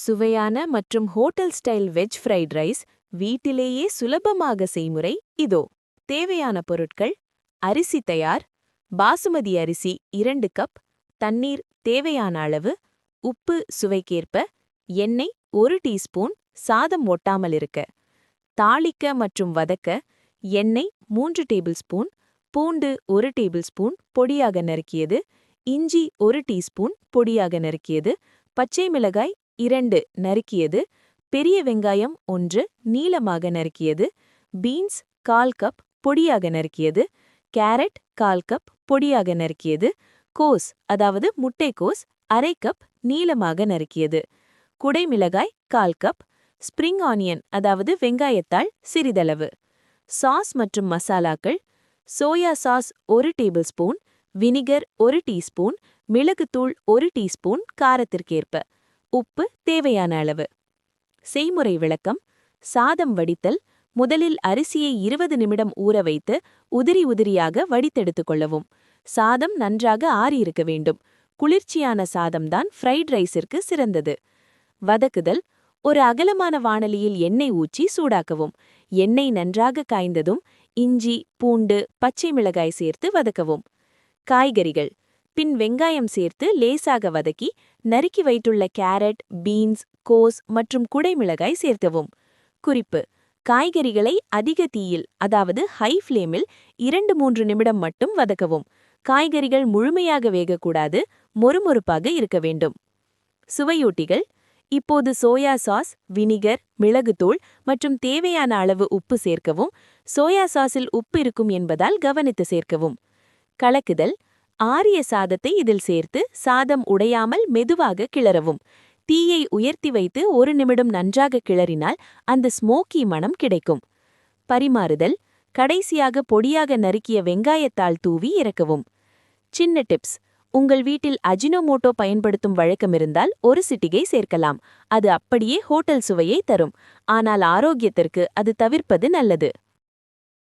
சுவையான மற்றும் hotel style veg fried rice வீட்டிலேயே சுலபமாக செய்முறை இதோ. தேவையான பொருட்கள் அரிசி தயார் பாசுமதி அரிசி இரண்டு கப் தண்ணீர் தேவையான அளவு உப்பு சுவைக்கேற்ப எண்ணெய் ஒரு டீஸ்பூன் சாதம் ஒட்டாமல் இருக்க தாளிக்க மற்றும் வதக்க எண்ணெய் மூன்று டேபிள் ஸ்பூன் பூண்டு ஒரு டேபிள் ஸ்பூன் பொடியாக நறுக்கியது இஞ்சி ஒரு டீஸ்பூன் பொடியாக நறுக்கியது பச்சை மிளகாய் இரண்டு நறுக்கியது. பெரிய வெங்காயம் ஒன்று நீளமாக நறுக்கியது. பீன்ஸ் கால் கப் பொடியாக நறுக்கியது. கேரட் கால் கப் பொடியாக நறுக்கியது. கோஸ் அதாவது முட்டைக்கோஸ் அரை கப் நீளமாக நறுக்கியது. குடைமிளகாய் கால் கப். ஸ்ப்ரிங் ஆனியன் அதாவது வெங்காயத்தாள் சிறிதளவு. சாஸ் மற்றும் மசாலாக்கள். சோயா சாஸ் ஒரு டேபிள் ஸ்பூன் வினிகர் ஒரு டீஸ்பூன் மிளகுத்தூள் ஒரு டீஸ்பூன் காரத்திற்கேற்ப. உப்பு தேவையான அளவு. செய்முறை விளக்கம் சாதம் வடித்தல் முதலில் அரிசியை இருபது நிமிடம் ஊற வைத்து உதிரி உதிரியாக வடித்தெடுத்துக் கொள்ளவும். சாதம் நன்றாக ஆறியிருக்க வேண்டும். குளிர்ச்சியான சாதம்தான் ஃப்ரைட் ரைஸிற்கு சிறந்தது. வதக்குதல் ஒரு அகலமான வாணலியில் எண்ணெய் ஊற்றி சூடாக்கவும். எண்ணெய் நன்றாக காய்ந்ததும் இஞ்சி பூண்டு பச்சை மிளகாய் சேர்த்து வதக்கவும். காய்கறிகள் பின் வெங்காயம் சேர்த்து லேசாக வதக்கி நறுக்கி வைத்துள்ள கேரட் பீன்ஸ் கோஸ் மற்றும் குடைமிளகாய் சேர்க்கவும். குறிப்பு காய்கறிகளை அதிக தீயில் அதாவது ஹை ஃப்ளேமில் இரண்டு மூன்று நிமிடம் மட்டும் வதக்கவும். காய்கறிகள் முழுமையாக வேகக்கூடாது மொறுமொறுப்பாக இருக்க வேண்டும். சுவையூட்டிகள் இப்போது சோயா சாஸ் வினிகர் மிளகுத்தூள் மற்றும் தேவையான அளவு உப்பு சேர்க்கவும். சோயா சாஸில் உப்பு இருக்கும் என்பதால் கவனித்து சேர்க்கவும். கலக்குதல் ஆரிய சாதத்தை இதில் சேர்த்து சாதம் உடையாமல் மெதுவாக கிளறவும். தீயை உயர்த்தி வைத்து ஒரு நிமிடம் நன்றாக கிளறினால் அந்த ஸ்மோக்கி மனம் கிடைக்கும். பரிமாறுதல். கடைசியாக பொடியாக நறுக்கிய வெங்காயத்தால் தூவி இறக்கவும். சின்ன டிப்ஸ். உங்கள் வீட்டில் அஜினோமோட்டோ பயன்படுத்தும் வழக்கமிருந்தால் ஒரு சிட்டிகை சேர்க்கலாம். அது அப்படியே ஹோட்டல் சுவையை தரும். ஆனால் ஆரோக்கியத்திற்கு அது தவிர்ப்பது நல்லது.